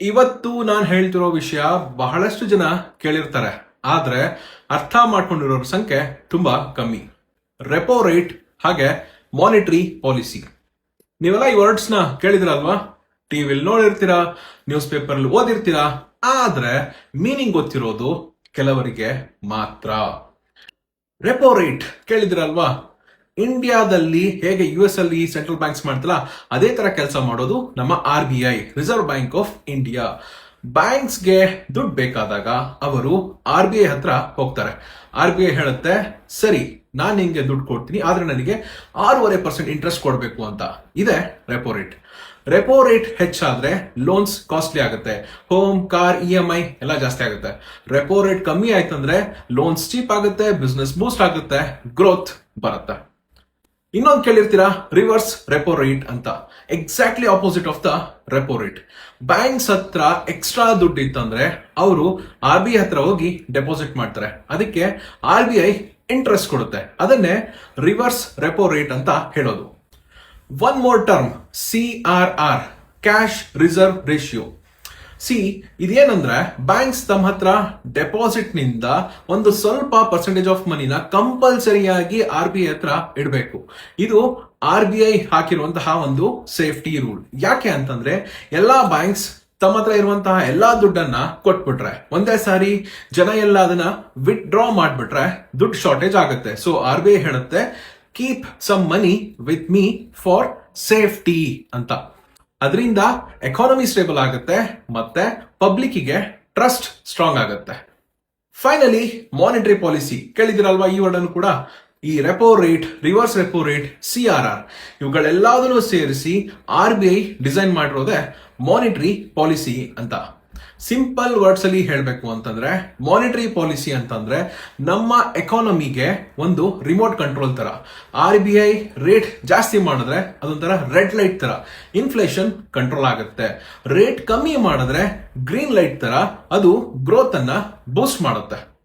ಇವತ್ತು ನಾನು ಹೇಳ್ತಿರೋ ವಿಷಯ ಬಹಳಷ್ಟು ಜನ ಕೇಳಿರ್ತಾರೆ, ಆದ್ರೆ ಅರ್ಥ ಮಾಡ್ಕೊಂಡಿರೋರ ಸಂಖ್ಯೆ ತುಂಬಾ ಕಮ್ಮಿ. ರೆಪೋ ರೇಟ್ ಹಾಗೆ ಮಾನಿಟರಿ ಪಾಲಿಸಿ ನೀವೆಲ್ಲ ಈ ವರ್ಡ್ಸ್ನ ಕೇಳಿದ್ರಲ್ವಾ? ಟಿವಿಲಿ ನೋಡಿರ್ತೀರಾ ನ್ಯೂಸ್ ಪೇಪರ್ ಓದಿರ್ತೀರಾ, ಆದ್ರೆ ಮೀನಿಂಗ್ ಗೊತ್ತಿರೋದು ಕೆಲವರಿಗೆ ಮಾತ್ರ. ರೆಪೋ ರೇಟ್ ಕೇಳಿದ್ರಲ್ವಾ? ಇಂಡಿಯಾದಲ್ಲಿ ಹೇಗೆ ಯು ಎಸ್ ಅಲ್ಲಿ ಸೆಂಟ್ರಲ್ ಬ್ಯಾಂಕ್ಸ್ ಮಾಡ್ತಲ್ಲ, ಅದೇ ತರ ಕೆಲಸ ಮಾಡೋದು ನಮ್ಮ R B I reserve bank of India ಬ್ಯಾಂಕ್ಸ್ಗೆ ದುಡ್ಡು ಬೇಕಾದಾಗ ಅವರು ಆರ್ ಬಿ ಐ ಹತ್ರ ಹೋಗ್ತಾರೆ. ಆರ್ ಬಿ ಐ ಹೇಳುತ್ತೆ, ಸರಿ, ನಾನು ನಿಮಗೆ ದುಡ್ಡು ಕೊಡ್ತೀನಿ, ಆದ್ರೆ ನನಗೆ ಆರೂವರೆ ಪರ್ಸೆಂಟ್ ಇಂಟ್ರೆಸ್ಟ್ ಕೊಡಬೇಕು ಅಂತ. ಇದೆ ರೆಪೋ ರೇಟ್ ರೆಪೋ ರೇಟ್ ಹೆಚ್ಚಾದ್ರೆ ಲೋನ್ಸ್ ಕಾಸ್ಟ್ಲಿ ಆಗುತ್ತೆ. Home car E M I ಎಲ್ಲ ಜಾಸ್ತಿ ಆಗುತ್ತೆ. ರೆಪೋ ರೇಟ್ ಕಮ್ಮಿ ಆಯ್ತಂದ್ರೆ ಲೋನ್ಸ್ ಚೀಪ್ ಆಗುತ್ತೆ ಬಿಸ್ನೆಸ್ ಬೂಸ್ಟ್ ಆಗುತ್ತೆ ಗ್ರೋತ್ ಬರುತ್ತೆ. ಇನ್ನೊಂದು ಕೇಳಿರ್ತೀರಾ? ರಿವರ್ಸ್ ರೆಪೋ ರೇಟ್ ಅಂತ. Exactly opposite of the repo rate banks ಹತ್ರ ಎಕ್ಸ್ಟ್ರಾ ದುಡ್ಡು ಇತ್ತಂದ್ರೆ ಅವರು ಆರ್ ಬಿ ಐ ಹತ್ರ ಹೋಗಿ ಡೆಪಾಸಿಟ್ ಮಾಡ್ತಾರೆ. ಅದಕ್ಕೆ ಆರ್ ಬಿ ಐ ಇಂಟ್ರೆಸ್ಟ್ ಕೊಡುತ್ತೆ. ಅದನ್ನೇ ರಿವರ್ಸ್ ರೆಪೋ ರೇಟ್ ಅಂತ ಹೇಳೋದು. One more term C R R cash reserve ratio C, ಇದೇನಂದ್ರೆ banks ತಮ್ಮ ಹತ್ರ ಡೆಪಾಸಿಟ್ನಿಂದ ಒಂದು ಸ್ವಲ್ಪ ಪರ್ಸೆಂಟೇಜ್ ಆಫ್ ಮನಿನ ಕಂಪಲ್ಸರಿಯಾಗಿ ಆರ್ ಬಿ ಐ ಹತ್ರ ಇಡಬೇಕು. ಇದು ಆರ್ ಬಿ ಐ ಹಾಕಿರುವಂತಹ ಒಂದು ಸೇಫ್ಟಿ ರೂಲ್. ಯಾಕೆ ಅಂತಂದ್ರೆ ಎಲ್ಲಾ ಬ್ಯಾಂಕ್ಸ್ ತಮ್ಮ ಹತ್ರ ಇರುವಂತಹ ಎಲ್ಲಾ ದುಡ್ಡನ್ನ ಕೊಟ್ಬಿಟ್ರೆ, ಒಂದೇ ಸಾರಿ ಜನ ಎಲ್ಲ ಅದನ್ನ ವಿತ್ಡ್ರಾ ಮಾಡ್ಬಿಟ್ರೆ ದುಡ್ಡು ಶಾರ್ಟೇಜ್ ಆಗುತ್ತೆ. ಸೊ ಆರ್ ಬಿ ಐ ಹೇಳುತ್ತೆ keep some money with me for safety ಅಂತ. ಅದರಿಂದ ಎಕಾನಮಿ ಸ್ಟೇಬಲ್ ಆಗುತ್ತೆ, ಮತ್ತೆ ಪಬ್ಲಿಕ್ಕಿಗೆ ಟ್ರಸ್ಟ್ ಸ್ಟ್ರಾಂಗ್ ಆಗುತ್ತೆ. ಫೈನಲಿ ಮಾನಿಟರಿ ಪಾಲಿಸಿ ಕೇಳಿದಿರಲ್ವಾ ಈ ವರ್ಡನ್ನು ಕೂಡ? ಈ repo rate reverse repo rate C R R ಇವುಗಳೆಲ್ಲದನ್ನು ಸೇರಿಸಿ ಆರ್ ಬಿ ಐ ಡಿಸೈನ್ ಮಾಡಿರೋದೇ ಮಾನಿಟರಿ ಪಾಲಿಸಿ ಅಂತ. ಸಿಂಪಲ್ ವರ್ಡ್ಸ್ ಅಲ್ಲಿ ಹೇಳಬೇಕು ಅಂತಂದ್ರೆ ಮಾನಿಟರಿ ಪಾಲಿಸಿ ಅಂತಂದ್ರೆ, ನಮ್ಮ ಎಕಾನಮಿಗೆ ಒಂದು ರಿಮೋಟ್ ಕಂಟ್ರೋಲ್ ತರ. ಆರ್ ಬಿ ಐ ರೇಟ್ ಜಾಸ್ತಿ ಮಾಡಿದ್ರೆ ಅದೊಂಥರ ರೆಡ್ ಲೈಟ್ ತರ. ಇನ್ಫ್ಲೇಷನ್ ಕಂಟ್ರೋಲ್ ಆಗುತ್ತೆ. ರೇಟ್ ಕಮ್ಮಿ ಮಾಡಿದ್ರೆ ಗ್ರೀನ್ ಲೈಟ್ ತರ ಅದು ಗ್ರೋತ್ ಅನ್ನ ಬೂಸ್ಟ್ ಮಾಡುತ್ತೆ.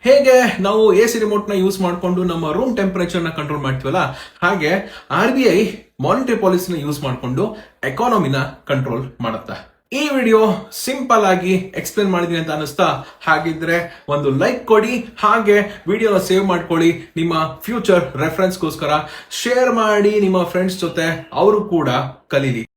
ಹೇಗೆ ನಾವು ಎ ಸಿ ರಿಮೋಟ್ನ ಯೂಸ್ ಮಾಡಿಕೊಂಡು ನಮ್ಮ ರೂಮ್ ಟೆಂಪರೇಚರ್ನ ಕಂಟ್ರೋಲ್ ಮಾಡ್ತೀವಲ್ಲ, ಹಾಗೆ ಆರ್ ಬಿ ಐ ಮಾನಿಟರಿ ಪಾಲಿಸಿನ ಯೂಸ್ ಮಾಡಿಕೊಂಡು ಎಕಾನಮಿನ ಕಂಟ್ರೋಲ್ ಮಾಡುತ್ತೆ. ಈ ವಿಡಿಯೋ ಸಿಂಪಲ್ ಆಗಿ ಎಕ್ಸ್ಪ್ಲೇನ್ ಮಾಡಿದೀನಿ ಅಂತ ಅನಿಸ್ತಾ ಹಾಗಿದ್ರೆ ಒಂದು ಲೈಕ್ ಕೊಡಿ, ಹಾಗೆ ವಿಡಿಯೋನ ಸೇವ್ ಮಾಡ್ಕೊಳ್ಳಿ, ನಿಮ್ಮ ಫ್ಯೂಚರ್ ರೆಫರೆನ್ಸ್ಗೋಸ್ಕರ. ಶೇರ್ ಮಾಡಿ, ನಿಮ್ಮ ಫ್ರೆಂಡ್ಸ್ ಜೊತೆ, ಅವರು ಕೂಡ ಕಲೀಲಿ.